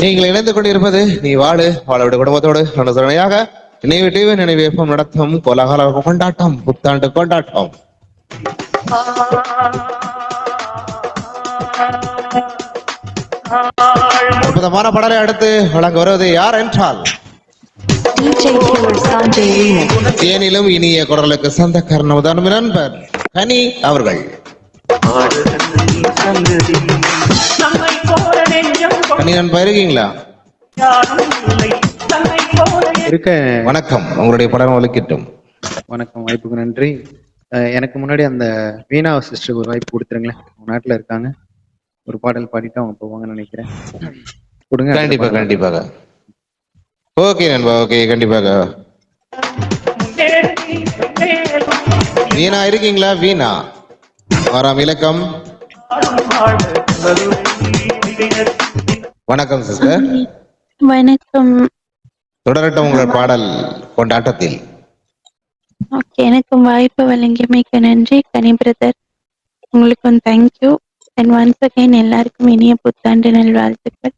நீங்கள் இணைந்து கொண்டிருப்பது நீ வாழு வாழவிட குடும்பத்தோடு. துணையாக நினைவு டிவி நினைவு எப்பம் நடத்தும் கோலாகல கொண்டாட்டம் புத்தாண்டு கொண்டாட்டம். அற்புதமான பாடலை அடுத்து வழங்க வருவது யார் என்றால். தேனிலும் இனிய குரலுக்கு சொந்தக்காரன் உதாரணம் நண்பர் கனி அவர்கள். நண்பர் இருக்கீங்களா கொண்டாடும் இல்லை தன்னை போல இருக்க. வணக்கம். உங்களுடைய படம் ஒலிக்கட்டும் வணக்கம். வாய்ப்புக்கு நன்றி. எனக்கு முன்னாடி அந்த வீணா சிஸ்டருக்கு ஒரு வாய்ப்பு கொடுத்துருங்களேன். நாட்டுல இருக்காங்க. ஒரு பாடல் பாடிட்டு அவங்க போவாங்கன்னு நினைக்கிறேன். கொடுங்க கண்டிப்பா. கண்டிப்பாக. ஓகே நண்பா. ஓகே கண்டிப்பாக. வீணா இருக்கீங்களா? வீணா. ஆறாம் இலக்கம். வணக்கம் சிஸ்டர் வணக்கம். தொடரட்டும் உங்கள் பாடல் கொண்டாட்டத்தில். ஓகே எனக்கு வாய்ப்பு வழங்கியமைக்கு நன்றி. கனி பிரதர் உங்களுக்கும் தேங்க்யூ அண்ட் ஒன்ஸ் அகைன் எல்லாருக்கும் இனிய புத்தாண்டு நல்வாழ்த்துக்கள்.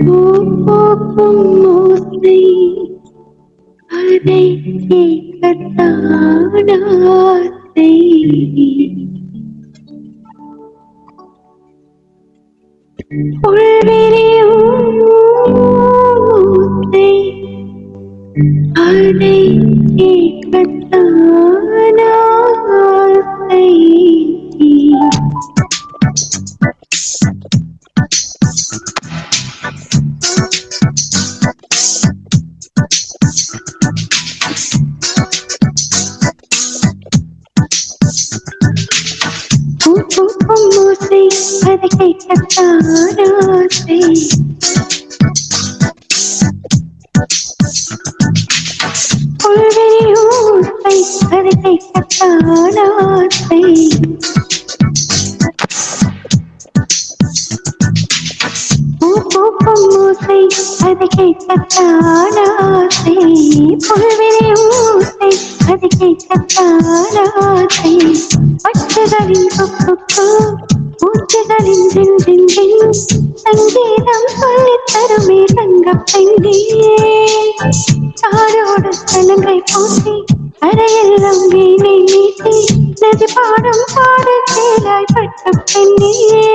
பூ பூக்கும் ஓசை, அதை கேட்கத்தான் உள்விரியும் மூத்தை ஓசை, அதை கேட்கத்தான் ஆசை. புல்வெளி ஓசை, அதை கேட்கத்தான் ஆசை. பூக்கும் ஓசை, அதை கேட்கத்தான் ஆசை. புல்வெளி ஓசை, அதை கேட்கத்தான் ஆசை. பட்டுகளின் கொக்கு பூச்சிகளின் சங்கீதம் சொல்லி தருமே தங்க பெண்ணியே காடோடு சலங்கை பூசி அறையெல்லாம் வீணை மீட்டி நதி பாடும் பாடு கேளாய் பட்ட பெண்ணியே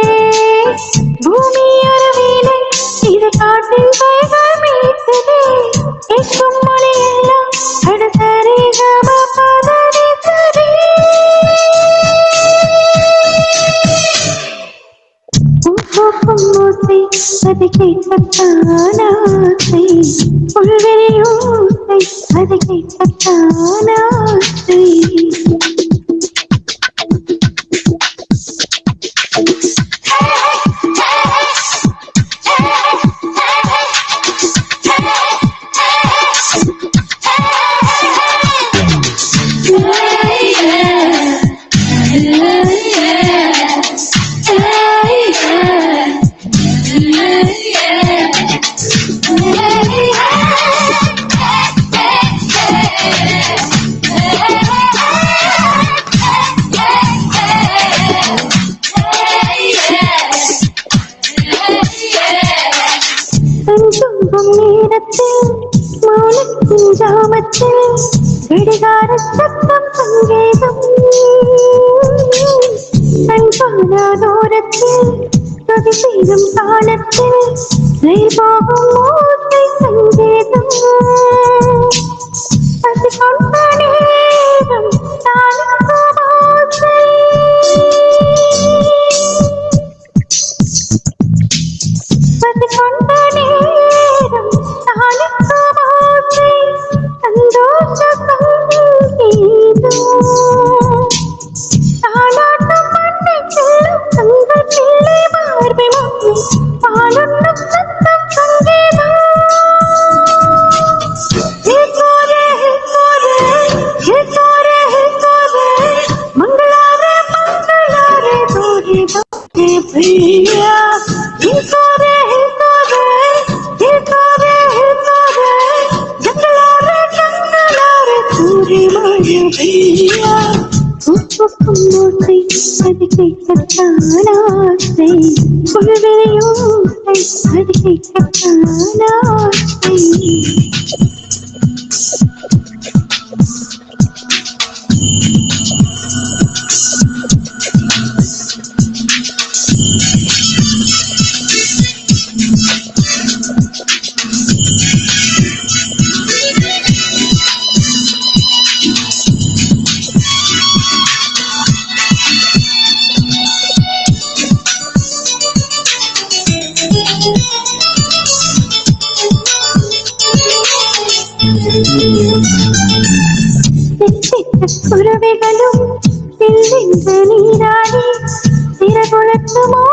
அது கேட்கத்தான் ஆசை புல்வெளி ஊசை அது கேட்கத்தான் ஆசை மௌனத்தின் ஜாமத்தில் விடுகார சத்தம் சங்கேதம் கண்பானா தூரத்தில் துதி செய்யும் தாளத்தில் போகும் சங்கேதம் அது பூக்கும் ஓசை அது கேட்கத்தான் ஆசை புல்வெளியோசை அது கேட்கத்தான் സുരവികളും നീരാടി തിരകൊളുത്തുമോ?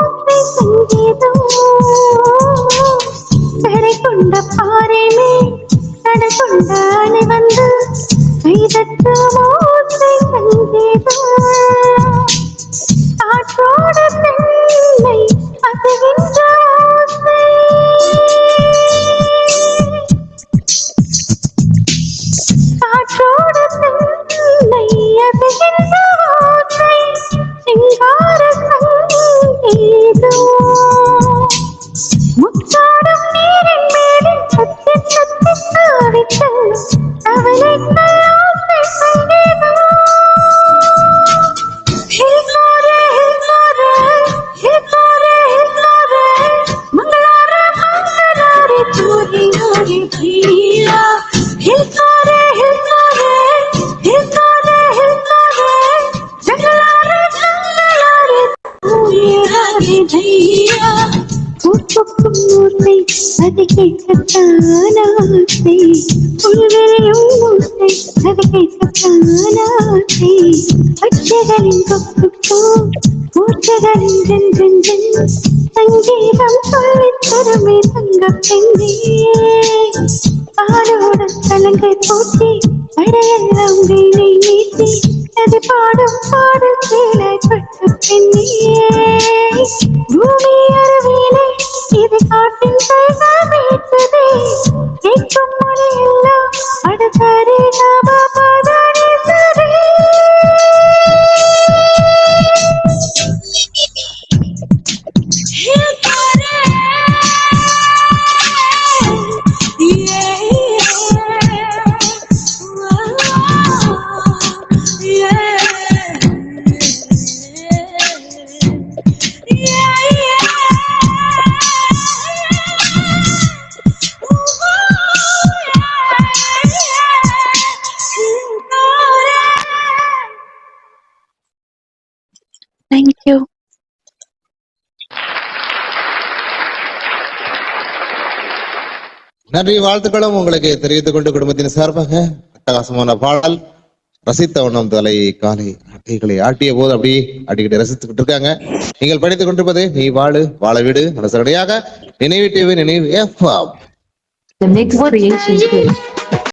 பூப்புக்கும் அது கேட்கத்தான் புல்வெளியும் மூர்த்தை அது கேட்கத்தான் பச்சைகளின் கொக்குக்கோ மூச்சைகளின் ஜன் ஜன் ஜன். சங்கீதம் சொல்லித் தருமே தங்க பெண்ணே. பாலோட கலங்கை போட்டி அடையெல்லாம் வீணை நீட்டி. அது பாடும் பாடும் கீழே பட்டு பெண்ணே. பூமி அருவியிலே இது காட்டின் நன்றி வாழ்த்துக்களும் உங்களுக்கு தெரிவித்துக் கொண்டு குடும்பத்தின் சார்பாக அட்டகாசமான பாடல் ரசித்த வண்ணம் தலை காலை அட்டைகளை ஆட்டிய போது அப்படியே அடிக்கடி ரசித்துக்கிட்டு இருக்காங்க. நீங்கள் படித்துக் கொண்டிருப்பது நீ வாழு வாழ வீடு அனுசரணையாக நினைவு டிவி நினைவு எஃப்எம் The next creation